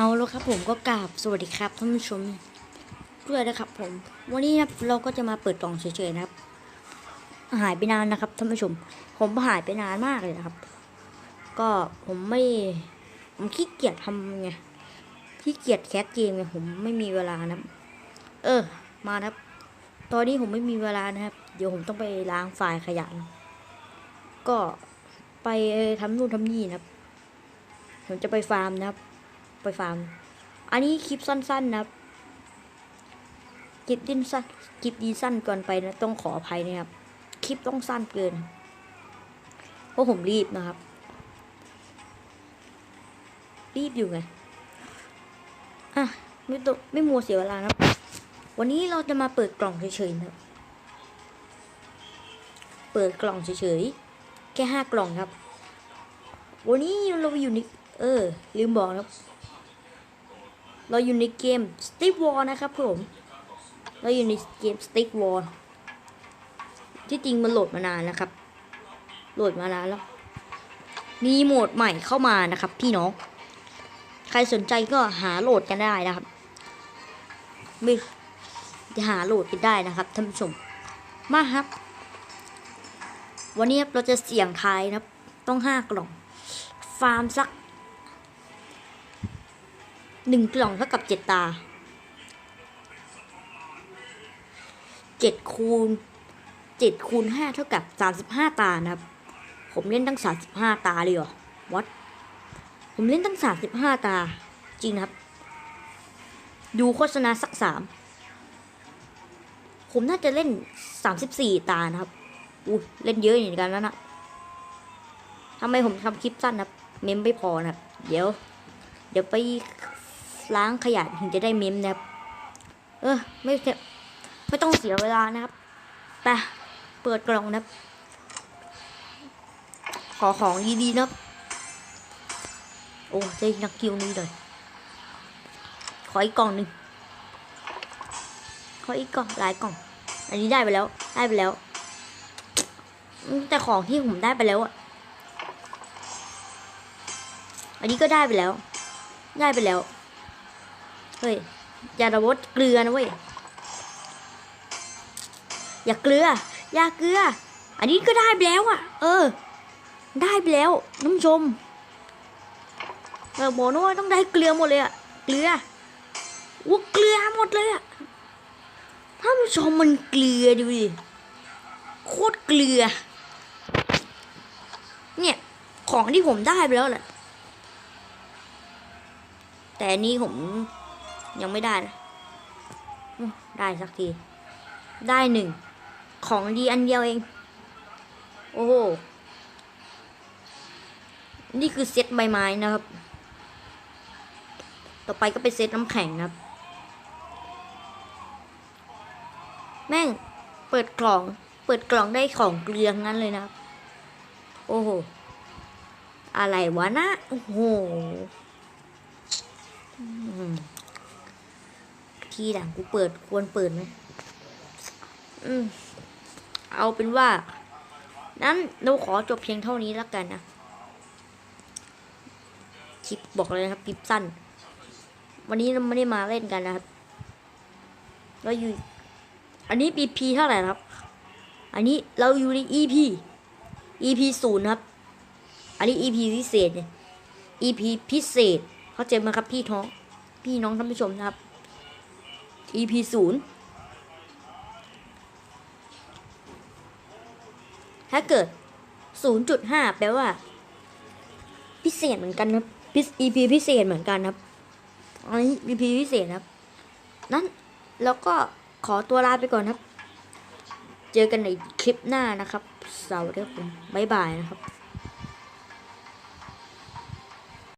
เอาแล้วครับผมก็กราบสวัสดีครับท่านผู้ชมด้วยนะครับผม วันนี้นะเราก็จะมาเปิดกล่องเฉยๆนะครับ หายไปนานนะครับท่านผู้ชม ผมหายไปนานมากเลยนะครับ ก็ผมไม่ผมขี้เกียจทำไงขี้เกียจแคสเกมไงผมไม่มีเวลานะเออ มานะครับ ตอนนี้ผมไม่มีเวลานะครับ เดี๋ยวผมต้องไปล้างไฟล์ขยะนะก็ไปทำนู่นทำนี่นะครับ ผมจะไปฟาร์มนะครับ ไปฟาร์ม อันนี้คลิปสั้นๆนะครับคลิปดิ้นสั้นคลิปดีสั้นเก่อนไปนะต้องขออภัยนะครับ คลิปต้องสั้นเกินเพราะผมรีบนะครับ รีบอยู่ไงอะไม่ต้องไม่มัวเสียเวลานะครับวันนี้เราจะมาเปิดกล่องเฉยๆนะเปิดกล่องเฉยๆแค่ห้ากล่องครับ วันนี้เราอยู่ในเออ ลืมบอกนะ เราอยู่ในเกม Stick War นะครับผม เราอยู่ในเกม Stick War ที่จริงมันโหลดมานานแล้วครับ โหลดมานานแล้ว มีโหมดใหม่เข้ามานะครับ พี่น้อง ใครสนใจก็หาโหลดกันได้นะครับ ไม่จะหาโหลดกันได้นะครับท่านผู้ชม มาครับ วันนี้ครับเราจะเสี่ยงทายนะครับ ต้องห้ากล่อง ฟาร์มสัก หนึ่งกล่องเท่ากับเจ็ดตาเจ็ดคูณเจ็ดคูณห้าเท่ากับสามสิบห้าตานะครับ ผมเล่นตั้งสามสิบห้าตาเลยเหรอวัดผมเล่นตั้งสามสิบห้าตา จริงนะครับ ดูโฆษณาสักสามผมน่าจะเล่นสามสิบสี่ตานะครับอู้เล่นเยอะอย่างกันแล้วนะทำไมผมทำคลิปสั้นนะเมมไม่พอนะเดี๋ยว เดี๋ยวไป ล้างขยะถึงจะได้เมมนะครับ เออไม่เสียไม่ต้องเสียเวลานะครับไปเปิดกล่องนะครับ ขอของดีๆนะครับ โอ้ได้นักกิวนี้เลย ขออีกกล่องหนึ่งขออีกกล่องหลายกล่อง อันนี้ได้ไปแล้ว ได้ไปแล้วแต่ของที่ผมได้ไปแล้วอะ อันนี้ก็ได้ไปแล้ว ได้ไปแล้ว เฮ้ย อย่าระวดเกลือนะเว้ย อย่าเกลือ อย่าเกลือ อันนี้ก็ได้ไปแล้วอะเออ ได้ไปแล้วน้ำชมเออบอนว่าต้องได้เกลือหมดเลยอะเกลือว่าเกลือหมดเลยอะท่านผู้ชมมันเกลือดูดิ โคตรเกลือ เนี่ย ของที่ผมได้ไปแล้วแหละ แต่นนี้ผม ยังไม่ได้นะได้สักที ได้หนึ่ง ของดีอันเดียวเอง โอ้โห นี่คือเซตใบไม้นะครับ ต่อไปก็เป็นเซตน้ำแข็งนะครับ แม่ง เปิดกล่อง เปิดกล่องได้ของเกลืองั้นเลยนะครับ โอ้โห อะไรวะนะ โอ้โหอืม ทีหลังกูเปิดควรเปิดไหมอืม เอาเป็นว่า นั้นเราขอจบเพียงเท่านี้แล้วกันนะคลิปบอกเลยนะครับคลิปสั้น วันนี้เราไม่ได้มาเล่นกันนะครับเราอยู่ อันนี้ BP เท่าไหร่ครับ อันนี้เราอยู่ใน EP EP ศูนย์ครับ อันนี้ EP พิเศษเนี่ย EP พิเศษ เข้าใจไหมครับพี่ท้อง พี่น้องท่านผู้ชมนะครับ EP ศูนย์ถ้าเกิด 0.5 แปลว่า พิเศษเหมือนกันนะพิ EP พิเศษเหมือนกันครับอันนี้ EP พิเศษครับ นั้นแล้วก็ขอตัวลาไปก่อนครับ เจอกันในคลิปหน้านะครับ สวัสดีครับผมบ๊ายบายนะครับ